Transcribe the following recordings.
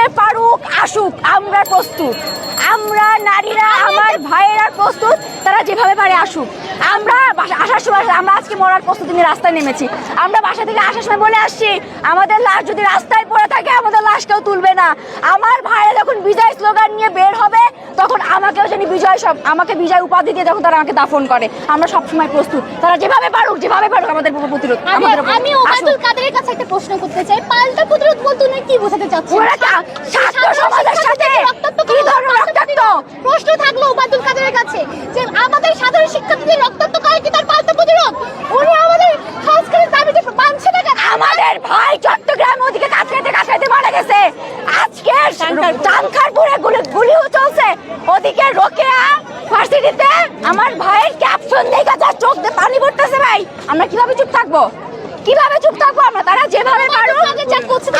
যে পারুক, আসুক, আমরা প্রস্তুত। আমরা নারীরা, আমার ভাইয়েরা প্রস্তুত, তারা যেভাবে পারে আসুক। আমরা আসার সময় আমরা আজকে মরার প্রস্তুতি নিয়ে রাস্তায় নেমেছি। আমরা বাসা থেকে আসার সময় বলে আসছি, আমাদের লাশ যদি রাস্তায় পড়ে থাকে, আমাদের লাশ কেউ তুলবে না। আমার ভাইয়েরা যখন বিজয় স্লোগান নিয়ে বের আমাকেও বিজয় সব আমাকে বিজয় উপাধি দিয়ে যখন তারা আমাকে দাফন করে আমরা সবসময় প্রস্তুত। তারা যেভাবে পারুক যেভাবে পারুক আমাদের প্রতিরোধ আমি। ওবায়দুল কাদেরের কাছে একটা প্রশ্ন করতে চাই। পাল্টা প্রতিরোধ বলতে উনি কি বোঝাতে চাচ্ছেন? ওরা ছাত্র সমাজের সাথে কি ধরনের রক্তাক্ত? প্রশ্ন থাকল ওবায়দুল কাদেরের কাছে যে আমাদের সাধারণ শিক্ষার্থীদের রক্তাক্ত করে কি তার পাল্টা প্রতিরোধ? উনি আমাদের সংস্কারের দাবিতে মানছে না আমাদের ভাই চট্টগ্রাম ওদিকে কাছাইতে কাছাইতে মারা গেছে। আজকে টাঙ্কারপুরে গুলি গুলিও চলছে। ওদিকে রোকেয়া ভার্সিটিতে আমার ভাইয়ের ক্যাপশন দেখে যা চোখ দিয়ে পানি পড়তেছে ভাই। আমরা কীভাবে চুপ থাকব? কীভাবে চুপ থাকব আমরা? তারা যেভাবে পারুক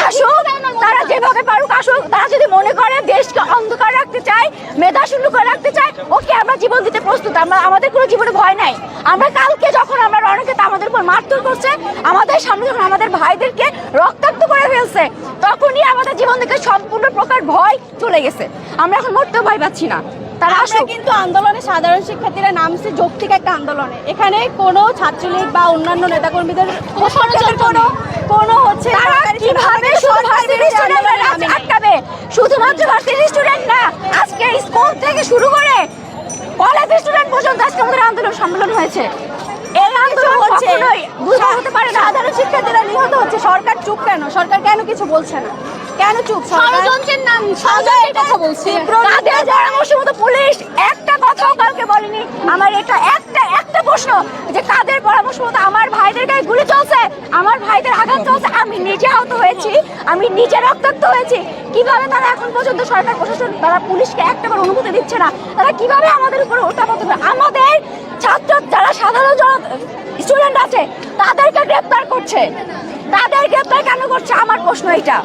আসুক তারা যেভাবে পারুক আসুক তারা যদি মনে করে দেশকে অন্ধকার রাখতে চায় মেধা শূন্য করে রাখতে চায় ওকে আমরা জীবন দিতে প্রস্তুত। আমরা আমাদের কোনো জীবনে ভয় নাই। আমরা কালকে যখন আমরা রণক্ষেত্রে আমাদের উপর মারধর করছে আমাদের সামনে যখন আমাদের ভাইদেরকে রক্তাক্ত করে ফেলছে তখনই আমাদের জীবন থেকে সম্পূর্ণ প্রকার ভয় চলে গেছে। আমরা এখন মরতেও ভয় পাচ্ছি না। তারা আমরা কিন্তু আন্দোলনে সাধারণ শিক্ষার্থীরা নামছে যৌক্তিক একটা আন্দোলনে। এখানে কোনো ছাত্রলীগ বা অন্যান্য নেতাকর্মীদের কোনো কোনো হচ্ছে তারা কীভাবে শুধু। আটকাবে? শুধুমাত্র আন্দোলন সম্মেলন হয়েছে। এই আন্দোলন হচ্ছে হতে পারে না। সাধারণ শিক্ষার্থীরা নিহত হচ্ছে। সরকার চুপ কেন? সরকার কেন কিছু বলছে না? কেন চুপ? ষড়যন্ত্রের নাম ষড়যন্ত্রের কথা বলছি। পরামর্শ মতো পুলিশ একটা কথাও কাউকে বলেনি। আমার এটা একটা একটা প্রশ্ন যে কাদের পরামর্শ মতো আমার ভাইদের গায়ে গুলি চলছে, আমার ভাইদের আঘাত চলছে, আমি নিজে আহত হয়েছি, আমি নিজে রক্তাক্ত হয়েছি। কীভাবে তারা এখন পর্যন্ত সরকার প্রশাসন তারা পুলিশকে একটা করে অনুমতি দিচ্ছে না? তারা কীভাবে আমাদের উপরে ওঠাপত করে আমাদের ছাত্র যারা সাধারণ স্টুডেন্ট আছে, তাদেরকে গ্রেপ্তার করছে। তাদের গ্রেপ্তার কেন করছে? আমার প্রশ্ন এটা